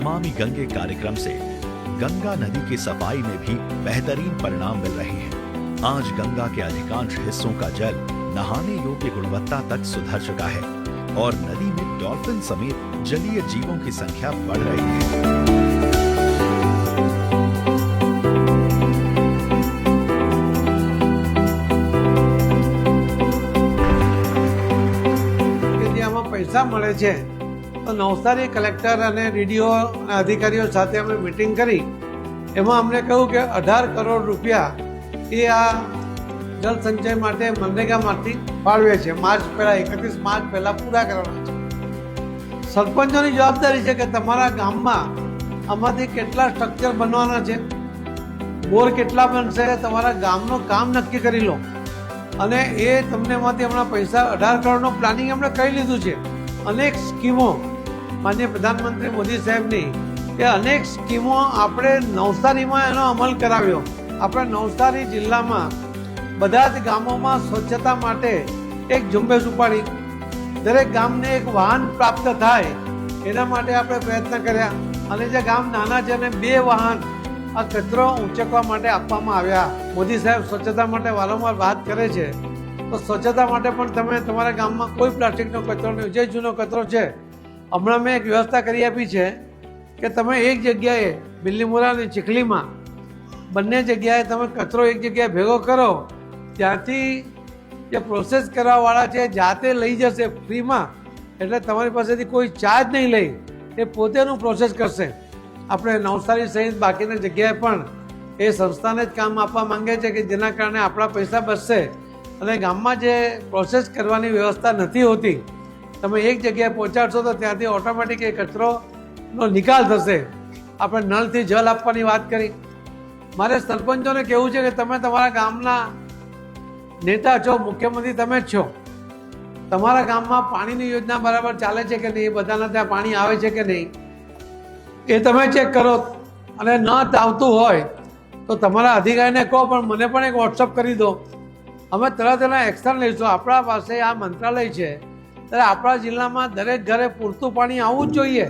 नमामि गंगे कार्यक्रम से गंगा नदी की सफ़ाई में भी बेहतरीन परिणाम मिल रहे हैं। आज गंगा के अधिकांश हिस्सों का जल नहाने योग्य गुणवत्ता तक सुधर चुका है और नदी में डॉल्फिन समेत जलीय जीवों की संख्या बढ़ रही है। पैसा मिले તો નવસારી કલેક્ટર અને ડીડીઓ અધિકારીઓ સાથે અમે મિટિંગ કરી. એમાં અમને કહ્યું કે અઢાર કરોડ રૂપિયા એ આ જળ સંચય માટે મનરેગામાંથી ફાળવે છે. માર્ચ પહેલાં, એકત્રીસ માર્ચ પહેલાં પૂરા કરવાના છે. સરપંચોની જવાબદારી છે કે તમારા ગામમાં આમાંથી કેટલા સ્ટ્રક્ચર બનવાના છે, બોર કેટલા બનશે, તમારા ગામનું કામ નક્કી કરી લો. અને એ તમને એમાંથી હમણાં પૈસા અઢાર કરોડનું પ્લાનિંગ એમણે કરી લીધું છે. અનેક સ્કીમો માન્ય પ્રધાનમંત્રી મોદી સાહેબની એ અનેક સ્કીમો આપણે નવસારીમાં એનો અમલ કરાવ્યો. આપણે નવસારી જિલ્લામાં બધા જ ગામોમાં સ્વચ્છતા માટે એક ઝુંબેશ ઉપાડી. દરેક ગામને એક વાહન પ્રાપ્ત થાય એના માટે આપણે પ્રયત્ન કર્યા. અને જે ગામ નાના છે એને બે વાહન આ કચરો ઉંચકવા માટે આપવામાં આવ્યા. મોદી સાહેબ સ્વચ્છતા માટે વારંવાર વાત કરે છે. તો સ્વચ્છતા માટે પણ તમે તમારા ગામમાં કોઈ પ્લાસ્ટિકનો કચરો નહીં. જે જૂનો કચરો છે હમણાં મેં એક વ્યવસ્થા કરી આપી છે કે તમે એક જગ્યાએ બિલ્લીમોરા અને ચીખલીમાં બંને જગ્યાએ તમે કચરો એક જગ્યાએ ભેગો કરો, ત્યાંથી જે પ્રોસેસ કરવાવાળા છે જાતે લઈ જશે ફ્રીમાં. એટલે તમારી પાસેથી કોઈ ચાર્જ નહીં લઈ એ પોતેનું પ્રોસેસ કરશે. આપણે નવસારી સહિત બાકીની જગ્યાએ પણ એ સંસ્થાને જ કામ આપવા માંગે છે કે જેના કારણે આપણા પૈસા બચશે. અને ગામમાં જે પ્રોસેસ કરવાની વ્યવસ્થા નથી હોતી તમે એક જગ્યાએ પહોંચાડશો તો ત્યાંથી ઓટોમેટિક એ કચરોનો નિકાલ થશે. આપણે નળથી જલ આપવાની વાત કરી. મારે સરપંચોને કહેવું છે કે તમે તમારા ગામના નેતા છો, મુખ્યમંત્રી તમે જ છો. તમારા ગામમાં પાણીની યોજના બરાબર ચાલે છે કે નહીં? બધાના ત્યાં પાણી આવે છે કે નહીં? એ તમે ચેક કરો. અને ન આવતું હોય તો તમારા અધિકારીને કહો, પણ મને પણ એક વોટ્સઅપ કરી દો. અમે તરત એના એક્શન લઈશું. આપણા પાસે આ મંત્રાલય છે. ત્યારે આપણા જિલ્લામાં દરેક ઘરે પૂરતું પાણી આવવું જ જોઈએ.